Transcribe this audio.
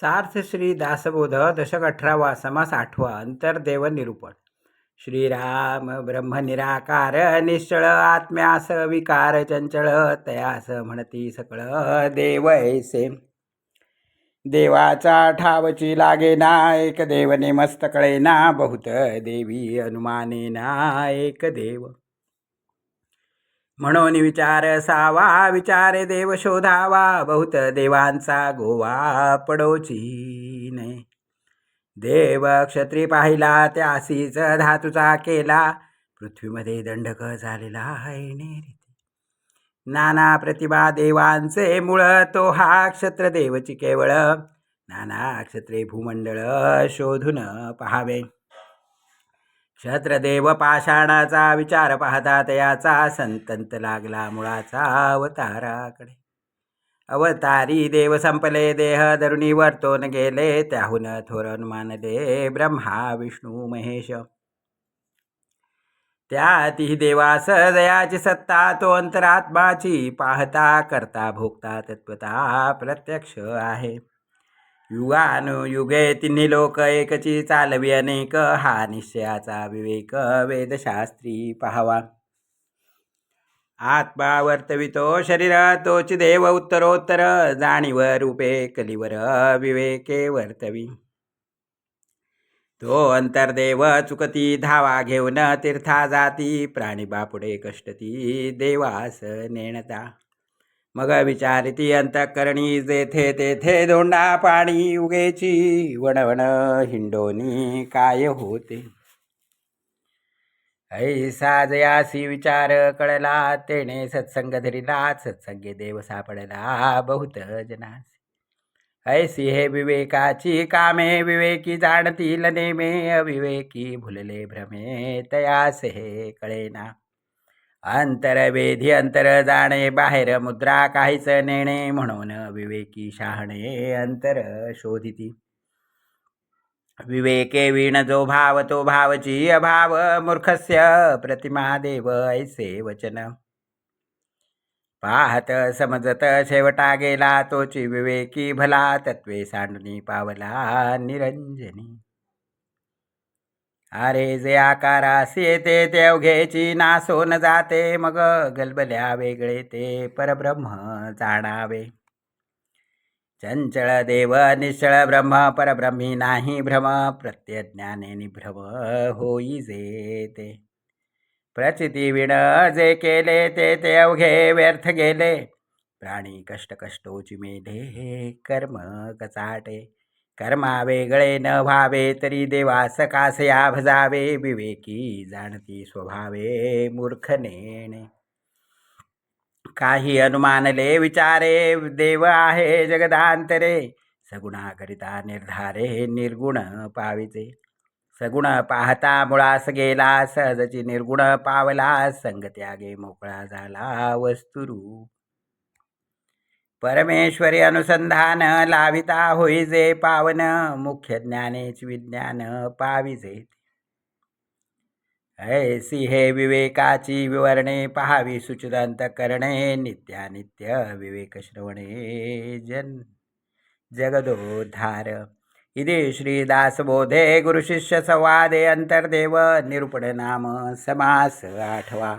सार्थ श्री दासबोध दशक अठरावा समास आठवा अंतर्देव निरूपण. श्रीराम ब्रह्म निराकार निश्चळ आत्म्यास विकार चंचळ तयास म्हणती सकळ देव ऐसे. देवाचा ठावची लागे ना एक देवने मस्तकळे ना बहुत देवी अनुमाने ना एक देव. म्हणून विचार सावा विचारे देव शोधावा बहुत देवांचा गोवा पडोची देव क्षत्री पाहिला त्यासीच धातूचा केला पृथ्वीमध्ये दंडक झालेला आहे नेरीती नाना प्रतिभा देवांचे मूळ तो हा क्षत्रदेवची केवळ. नाना क्षत्रे भूमंडळ शोधून पहावे. क्षत्रदेव पाषाणाचा विचार पाहता तयाचा संतंत लागला मुळाचा अवताराकडे. अवतारी देव संपले देह धरुणी वर्तोन गेले त्याहून थोरन मानले ब्रह्मा विष्णू महेश. त्याती देवास दयाची सत्ता तो अंतरात्माची पाहता करता भोगता तत्वता प्रत्यक्ष आहे. युगानुयुगे तिन्ही लोक एकची चालवी अनेक. हा निश्चयाचा विवेक वेदशास्त्री पहावा. आत्मा वर्तवितो शरीर तोच देव उत्तरोत्तर. जाणीव रूपे कलिवर विवेके वर्तवी. तो अंतर्देव चुकती धावा घेऊन तीर्था जाती. प्राणी बापुडे कष्टती देवास नेणता. मग विचारिती अंतकरणी जेथे तेथे दोंडा पाणी उगेची. वणवण हिंडोनी काय होते? ऐसा जयासी विचार कळला तेने सत्संग धरिला सत्संगे देव सापडला बहुत जनास. ऐसी हे विवेकाची कामे विवेकी जाणतील नेमे अविवेकी भुलले भ्रमे तयास हे कळेना. अंतरवेधी अंतर जाणे बाहेर मुद्रा काहीच नेणे म्हणून विवेकी शहाणे अंतर शोधिती. विवेके विण जो भाव तो भावची अभाव मूर्खस्य प्रतिमा देव ऐसे वचन. पाहत समजत शेवटा गेला तोची विवेकी भला तत्वे सांडणी पावला निरंजनी. अरे जे आकारास येते ते अवघेची नासोन जाते. मग गलबल्या वेगळे ते परब्रह्म जाणावे. चंचळ देव निश्चळ ब्रह्म परब्रह्मी नाही भ्रम. प्रत्यज्ञाने निभ्रम होई जे ते. प्रचिती विण जे केले ते ते अवघे व्यर्थ गेले. प्राणी कष्ट कष्टोची मेढे कर्म कचाटे. कर्मा वेगळे न व्हावे तरी देवास कासया भजावे विवेकी जाणती स्वभावे मूर्ख नेणे काही अनुमानले विचारे देव आहे जगदांतरे सगुणाकरिता निर्धारे निर्गुण पाविते. सगुण पाहता मुळास गेला सहजची निर्गुण पावला संगत्यागे मोकळा झाला वस्तुरूप. परमेश्वरी अनुसंधान लाविता होईजे पावन मुख्य ज्ञानेच विज्ञान पाविजे ऐसी हे विवेकाची विवरणे पहावी सुचिदांत करणे नित्यानित्य विवेक श्रवणे जन जगदोद्धार. इति श्रीदासबोधे गुरुशिष्य संवादे अंतर्देव निरूपण नाम समास आठवा.